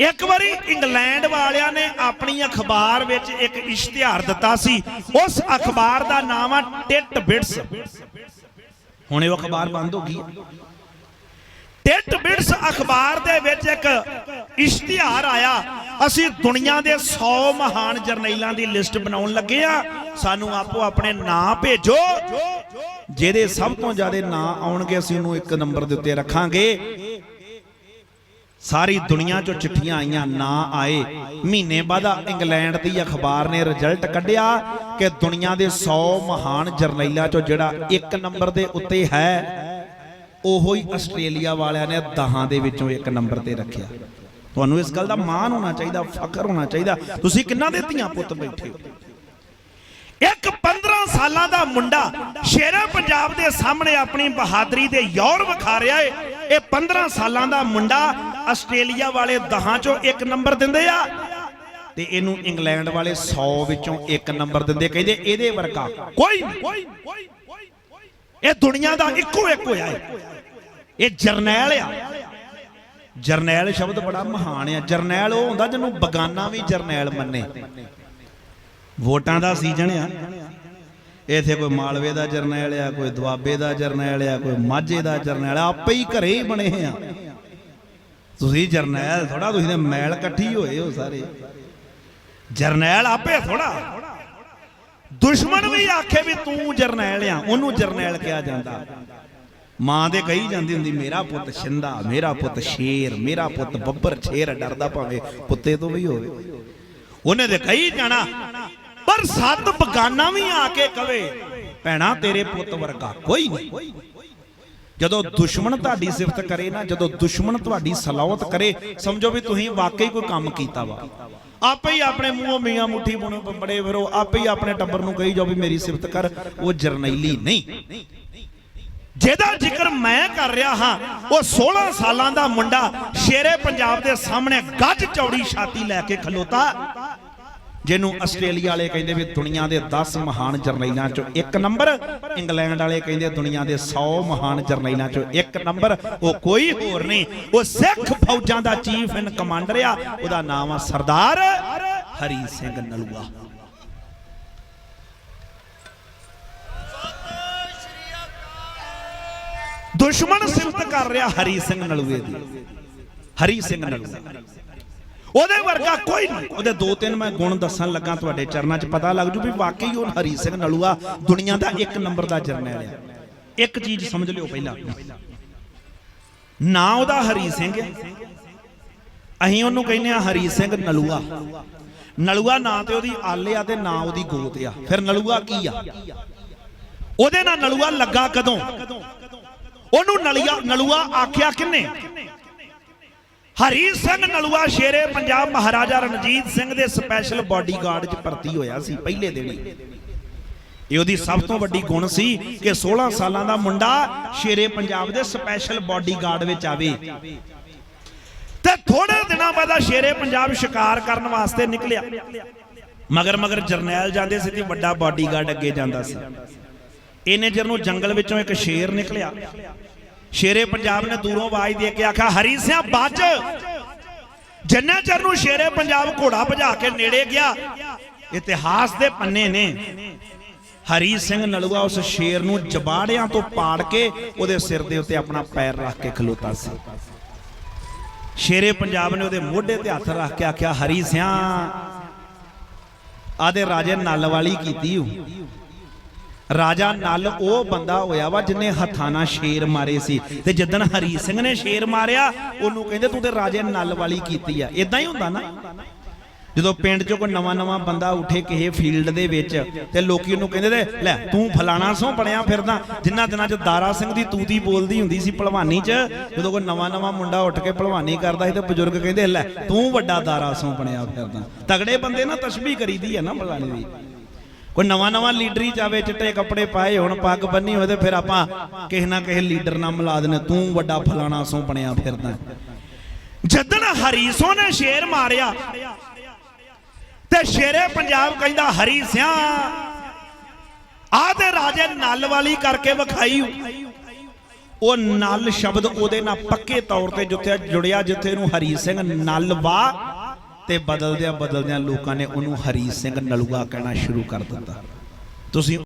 ਇੱਕ ਵਾਰੀ ਇੰਗਲੈਂਡ ਵਾਲਿਆਂ ਨੇ ਆਪਣੀ ਅਖਬਾਰ ਵਿੱਚ ਇੱਕ ਇਸ਼ਤਿਹਾਰ ਦਿੱਤਾ ਸੀ। ਉਸ ਅਖਬਾਰ ਦਾ ਨਾਮ ਆ ਟਿੱਟ ਬਿਟਸ। ਹੁਣ ਇਹ ਅਖਬਾਰ ਬੰਦ ਹੋ ਗਈ ਹੈ। ਬਿਟਸ ਅਖਬਾਰ ਦੇ ਵਿੱਚ ਇੱਕ ਇਸ਼ਤਿਹਾਰ ਆਇਆ। ਅਸੀਂ ਦੁਨੀਆ ਦੇ 100 ਮਹਾਨ ਜਰਨੈਲਾਂ ਦੀ ਲਿਸਟ ਬਣਾਉਣ ਲੱਗੇ ਆ। ਸਾਨੂੰ ਆਪੋ ਆਪਣੇ ਨਾਂ ਭੇਜੋ। ਜਿਹਦੇ ਸਭ ਤੋਂ ਜ਼ਿਆਦਾ ਨਾਂ ਆਉਣਗੇ, ਅਸੀਂ ਉਹਨੂੰ ਇੱਕ ਨੰਬਰ ਦੇ ਉੱਤੇ ਰੱਖਾਂਗੇ। ਸਾਰੀ ਦੁਨੀਆ ਚੋਂ ਚਿੱਠੀਆਂ ਆਈਆਂ, ਨਾ ਆਏ। ਮਹੀਨੇ ਬਾਅਦ ਇੰਗਲੈਂਡ ਦੀ ਅਖਬਾਰ ਨੇ ਰਿਜ਼ਲਟ ਕੱਢਿਆ ਕਿ ਦੁਨੀਆ ਦੇ 100 ਮਹਾਨ ਜਰਨੈਲਾਂ ਚੋਂ ਜਿਹੜਾ ਇੱਕ ਨੰਬਰ ਦੇ ਉੱਤੇ ਹੈ, ਉਹੋ ਹੀ ਆਸਟ੍ਰੇਲੀਆ ਵਾਲਿਆਂ ਨੇ ਦਹਾਂ ਦੇ ਵਿੱਚੋਂ ਇੱਕ ਨੰਬਰ ਤੇ ਰੱਖਿਆ। ਤੁਹਾਨੂੰ ਇਸ ਗੱਲ ਦਾ ਮਾਣ ਹੋਣਾ ਚਾਹੀਦਾ, ਫਖਰ ਹੋਣਾ ਚਾਹੀਦਾ। ਤੁਸੀਂ ਕਿੰਨਾ ਦੇ ਧੀਆਂ ਪੁੱਤ ਬੈਠੇ ਹੋ? ਇੱਕ 15 ਸਾਲਾਂ ਦਾ ਮੁੰਡਾ ਸ਼ੇਰੇ ਪੰਜਾਬ ਦੇ ਸਾਹਮਣੇ ਆਪਣੀ ਬਹਾਦਰੀ ਦੇ ਯੌਰ ਵਿਖਾ ਰਿਹਾ ਏ। ਇਹ 15 ਸਾਲਾਂ ਦਾ ਮੁੰਡਾ ਆਸਟ੍ਰੇਲੀਆ ਵਾਲੇ ਦਹਾਂ ਚੋਂ ਇੱਕ ਨੰਬਰ ਦਿੰਦੇ ਆ ਤੇ ਇਹਨੂੰ ਇੰਗਲੈਂਡ ਵਾਲੇ 100 ਵਿੱਚੋਂ ਇੱਕ ਨੰਬਰ ਦਿੰਦੇ, ਕਹਿੰਦੇ ਇਹਦੇ ਵਰਗਾ ਕੋਈ ਨਹੀਂ। ਇਹ ਦੁਨੀਆ ਦਾ ਇੱਕੋ ਇੱਕ ਹੋਇਆ ਏ। ਇਹ ਜਰਨੈਲ ਆ। ਜਰਨੈਲ ਸ਼ਬਦ ਬੜਾ ਮਹਾਨ ਆ। ਜਰਨੈਲ ਉਹ ਹੁੰਦਾ ਜਿਹਨੂੰ ਬਗਾਨਾ ਵੀ ਜਰਨੈਲ ਮੰਨੇ। ਵੋਟਾਂ ਦਾ ਸੀਜ਼ਨ ਆ। ਇੱਥੇ ਕੋਈ ਮਾਲਵੇ ਦਾ ਜਰਨੈਲ ਆ, ਕੋਈ ਦੁਆਬੇ ਦਾ ਜਰਨੈਲ ਆ, ਕੋਈ ਮਾਝੇ ਦਾ ਜਰਨੈਲ ਆਪੇ ਹੀ ਘਰੇ ਹੀ ਬਣੇ ਆ। ਤੁਸੀਂ ਜਰਨੈਲ ਥੋੜਾ ਤੁਸੀਂ ਤੇ ਮੈਲ ਇਕੱਠੀ ਹੋਏ ਹੋ ਸਾਰੇ। ਜਰਨੈਲ ਆਪੇ ਥੋੜਾ ਦੁਸ਼ਮਣ ਵੀ ਆਖੇ ਵੀ ਤੂੰ ਜਰਨੈਲ ਆ, ਉਹਨੂੰ ਜਰਨੈਲ ਕਿਹਾ ਜਾਂਦਾ। ਮਾਂ ਦੇ ਕਹੀ ਜਾਂਦੀ ਹੁੰਦੀ, ਮੇਰਾ ਪੁੱਤ ਛਿੰਦਾ ਮੇਰਾ ਪੁੱਤ ਸ਼ੇਰ, ਮੇਰਾ ਪੁੱਤ ਬੱਬਰ ਸ਼ੇਰ ਡਰਦਾ ਭਾਵੇਂ ਕੁੱਤੇ ਤੋਂ ਵੀ ਹੋਵੇ। ਉਹਨੇ ਤੇ ਕਹੀ ਜਾਣਾ, ਪਰ ਸੱਤ ਬਗਾਨਾ ਵੀ ਆ ਕੇ ਕਵੇ, ਭੈਣਾ ਤੇਰੇ ਪੁੱਤ ਵਰਗਾ ਕੋਈ ਨਹੀਂ। ਜਦੋਂ ਦੁਸ਼ਮਣ ਤੁਹਾਡੀ ਸਿਫਤ ਕਰੇ ਨਾ, ਜਦੋਂ ਦੁਸ਼ਮਣ ਤੁਹਾਡੀ ਸਲਾਵਤ ਕਰੇ, ਸਮਝੋ ਵੀ ਤੁਸੀਂ ਵਾਕਈ ਕੋਈ ਕੰਮ ਕੀਤਾ ਵਾ। ਆਪੇ ਹੀ ਆਪਣੇ ਮੂੰਹੋਂ ਮੀਆਂ ਮੁੱਠੀ ਬੁਣੇ ਬੜੇ ਫਿਰੋ, ਆਪੇ ਹੀ ਆਪਣੇ ਟੱਬਰ ਨੂੰ ਕਹੀ ਜਾਓ ਵੀ ਮੇਰੀ ਸਿਫਤ ਕਰ, ਉਹ ਜਰਨੈਲੀ ਨਹੀਂ। ਜਿਹਦਾ ਜ਼ਿਕਰ ਮੈਂ ਕਰ ਰਿਹਾ ਹਾਂ, ਉਹ 16 ਸਾਲਾਂ ਦਾ ਮੁੰਡਾ ਸ਼ੇਰੇ ਪੰਜਾਬ ਦੇ ਸਾਹਮਣੇ ਗੱਜ ਚੌੜੀ ਛਾਤੀ ਲੈ ਕੇ ਖਲੋਤਾ। ਜਿਹਨੂੰ ਆਸਟ੍ਰੇਲੀਆ ਵਾਲੇ ਕਹਿੰਦੇ ਵੀ ਦੁਨੀਆ ਦੇ 10 ਮਹਾਨ ਜਰਨੈਲਾਂ ਚੋਂ ਇੱਕ ਨੰਬਰ, ਇੰਗਲੈਂਡ ਵਾਲੇ ਕਹਿੰਦੇ ਦੁਨੀਆ ਦੇ 100 ਮਹਾਨ ਜਰਨੈਲਾਂ ਚੋਂ ਇੱਕ ਨੰਬਰ, ਉਹ ਕੋਈ ਹੋਰ ਨਹੀਂ। ਉਹ ਸਿੱਖ ਫੌਜਾਂ ਦਾ ਚੀਫ ਇਨ ਕਮਾਂਡਰ ਆ, ਉਹਦਾ ਨਾਮ ਆ ਸਰਦਾਰ ਹਰੀ ਸਿੰਘ ਨਲੂਆ। ਦੁਸ਼ਮਣ ਸਿਫਤ ਕਰ ਰਿਹਾ ਹਰੀ ਸਿੰਘ ਨਲੂਏ ਦੀ। ਹਰੀ ਸਿੰਘ ਨਲੂਆ। ਉਹਦੇ ਵਰਗਾ ਕੋਈ ਨਹੀਂ। ਉਹਦੇ ਦੋ ਤਿੰਨ ਮੈਂ ਗੁਣ ਦੱਸਣ ਲੱਗਾ ਤੁਹਾਡੇ ਚਰਨਾਂ 'ਚ ਪਤਾ ਲੱਗ ਜੂ ਵੀ ਵਾਕਈ ਉਹ ਹਰੀ ਸਿੰਘ ਨਲੂਆ ਦੁਨੀਆ ਦਾ ਇੱਕ ਨੰਬਰ ਦਾ ਜਰਨੈਲ ਆ। ਇੱਕ ਚੀਜ਼ ਸਮਝ ਲਿਓ ਪਹਿਲਾਂ। ਨਾ ਉਹਦਾ ਹਰੀ ਸਿੰਘ ਹੈ। ਅਸੀਂ ਉਹਨੂੰ ਕਹਿੰਦੇ ਆ ਹਰੀ ਸਿੰਘ ਨਲੂਆ। ਨਲੂਆ ਨਾਂ ਤੇ ਉਹਦੀ ਆਲੇ ਆ ਤੇ ਨਾਂ ਉਹਦੀ ਗੋਤ ਆ। ਫਿਰ ਨਲੂਆ ਕੀ ਆ? ਉਹਦੇ ਨਾਲ ਨਲੂਆ ਲੱਗਾ ਕਦੋਂ? ਉਹਨੂੰ ਨਲਿਆ ਨਲੂਆ ਆਖਿਆ ਕਿੰਨੇ? ਹਰੀ ਸਿੰਘ ਨਲੂਆ ਸ਼ੇਰੇ ਪੰਜਾਬ ਮਹਾਰਾਜਾ ਰਣਜੀਤ ਸਿੰਘ ਦੇ ਸਪੈਸ਼ਲ ਬਾਡੀਗਾਰਡ 'ਚ ਭਰਤੀ ਹੋਇਆ ਸੀ ਪਹਿਲੇ ਦਿਨ ਹੀ। ਇਹ ਉਹਦੀ ਸਭ ਤੋਂ ਵੱਡੀ ਗੁਣ ਸੀ ਕਿ 16 ਸਾਲਾਂ ਦਾ ਮੁੰਡਾ ਸ਼ੇਰੇ ਪੰਜਾਬ ਦੇ ਸਪੈਸ਼ਲ ਬਾਡੀਗਾਰਡ ਵਿੱਚ ਆਵੇ। ਤੇ ਥੋੜੇ ਦਿਨਾਂ ਬਾਅਦ ਸ਼ੇਰੇ ਪੰਜਾਬ ਸ਼ਿਕਾਰ ਕਰਨ ਵਾਸਤੇ ਨਿਕਲਿਆ। ਮਗਰ ਮਗਰ ਜਰਨੈਲ ਜਾਂਦੇ ਸੀ ਤੇ ਵੱਡਾ ਬਾਡੀਗਾਰਡ ਅੱਗੇ ਜਾਂਦਾ ਸੀ। ਇਹਨੇ ਜਰ ਨੂੰ ਜੰਗਲ ਵਿੱਚੋਂ ਇੱਕ ਸ਼ੇਰ ਨਿਕਲਿਆ। ਸ਼ੇਰੇ ਪੰਜਾਬ ਨੇ ਦੂਰੋਂ ਆਵਾਜ਼ ਦੇ ਕੇ ਆਖਿਆ, ਹਰੀ ਸਿਆ, ਬੱਜ। ਜਿੰਨਾ ਚਿਰ ਨੂੰ ਸ਼ੇਰੇ ਪੰਜਾਬ ਘੋੜਾ ਭਜਾ ਕੇ ਨੇੜੇ ਗਿਆ, ਇਤਿਹਾਸ ਦੇ ਪੰਨੇ ਨੇ। ਹਰੀ ਸਿੰਘ ਨਲੂਆ ਉਸ ਸ਼ੇਰ ਨੂੰ ਜਬਾੜਿਆਂ ਤੋਂ ਪਾੜ ਕੇ ਉਹਦੇ ਸਿਰ ਦੇ ਉੱਤੇ ਆਪਣਾ ਪੈਰ ਰੱਖ ਕੇ ਖਲੋਤਾ ਸੀ। ਸ਼ੇਰੇ ਪੰਜਾਬ ਨੇ ਉਹਦੇ ਮੋਢੇ ਤੇ ਹੱਥ ਰੱਖ ਕੇ ਆਖਿਆ, ਹਰੀ ਸਿਆ ਆਦੇ ਰਾਜੇ ਨਲ ਵਾਲੀ ਕੀਤੀ ਹੂੰ ਰਾਜਾ ਨਲ ਉਹ ਬੰਦਾ ਹੋਇਆ ਵਾ ਜਿਨੇ ਹੱਥਾਂ ਨਾਲ ਸ਼ੇਰ ਮਾਰੇ ਸੀ। ਤੇ ਜਿੱਦਣ ਹਰੀ ਸਿੰਘ ਨੇ ਸ਼ੇਰ ਮਾਰਿਆ, ਉਹਨੂੰ ਕਹਿੰਦੇ ਤੂੰ ਤੇ ਰਾਜੇ ਨਲ ਵਾਲੀ ਕੀਤੀ ਆ। ਇਦਾਂ ਹੀ ਹੁੰਦਾ ਨਾ? ਜਦੋਂ ਪਿੰਡ 'ਚੋਂ ਕੋਈ ਨਵਾਂ ਨਵਾਂ ਬੰਦਾ ਉੱਠੇ ਕਿਸੇ ਫੀਲਡ ਦੇ ਵਿੱਚ ਤੇ ਲੋਕੀ ਉਹਨੂੰ ਕਹਿੰਦੇ ਤੇ, ਲੈ ਤੂੰ ਫਲਾਣਾ ਸੋ ਬਣਿਆ ਫਿਰਦਾ। ਜਿੰਨਾ ਦਿਨਾਂ 'ਚ ਦਾਰਾ ਸਿੰਘ ਦੀ ਤੂਤੀ ਬੋਲਦੀ ਹੁੰਦੀ ਸੀ ਭਲਵਾਨੀ 'ਚ, ਜਦੋਂ ਕੋਈ ਨਵਾਂ ਨਵਾਂ ਮੁੰਡਾ ਉੱਠ ਕੇ ਭਲਵਾਨੀ ਕਰਦਾ ਸੀ ਤੇ ਬਜ਼ੁਰਗ ਕਹਿੰਦੇ, ਲੈ ਤੂੰ ਵੱਡਾ ਦਾਰਾ ਸੋ ਬਣਿਆ ਫਿਰਦਾ। ਤਗੜੇ ਬੰਦੇ ਨਾ ਤਸ਼ਬੀਹ ਕਰੀਦੀ ਹੈ ਨਾ ਭਲਵਾਨੀ ਦੀ। ਕੋਈ ਨਵਾਂ ਨਵਾਂ ਲੀਡਰ ਹੀ ਜਾਵੇ, ਚਿੱਟੇ ਕੱਪੜੇ ਪਾਏ ਹੁਣ, ਪੱਗ ਬੰਨੀ ਹੋਵੇ ਤੇ ਫਿਰ ਆਪਾਂ ਕਿਸੇ ਨਾ ਕਿਸੇ ਲੀਡਰ ਨਾਲ ਮਿਲਾ ਦੇਣੇ ਤੂੰ ਵੱਡਾ ਫਲਾਣਾ ਸੋ ਬਣਿਆ ਫਿਰਦਾ। ਜਦਨ ਹਰੀਸੋ ਨੇ ਸ਼ੇਰ ਮਾਰਿਆ, ਤੇ ਸ਼ੇਰੇ ਪੰਜਾਬ ਕਹਿੰਦਾ, ਹਰੀ ਸਿਆ, ਆ ਤੇ ਰਾਜੇ ਨਲ ਵਾਲੀ ਕਰਕੇ ਵਿਖਾਈ। ਉਹ ਨਲ ਸ਼ਬਦ ਉਹਦੇ ਨਾਲ ਪੱਕੇ ਤੌਰ ਤੇ ਜਿੱਥੇ ਜੁੜਿਆ ਜਿੱਥੇ ਨੂੰ ਹਰੀ ਸਿੰਘ ਨਲ ਵਾ ਤੇ ਬਦਲਦਿਆਂ ਬਦਲਦਿਆਂ ਲੋਕਾਂ ਨੇ ਉਹਨੂੰ ਹਰੀ ਸਿੰਘ ਨਲੂਆ ਕਹਿਣਾ ਸ਼ੁਰੂ ਕਰ ਦਿੱਤਾ। ਤੁਸੀਂ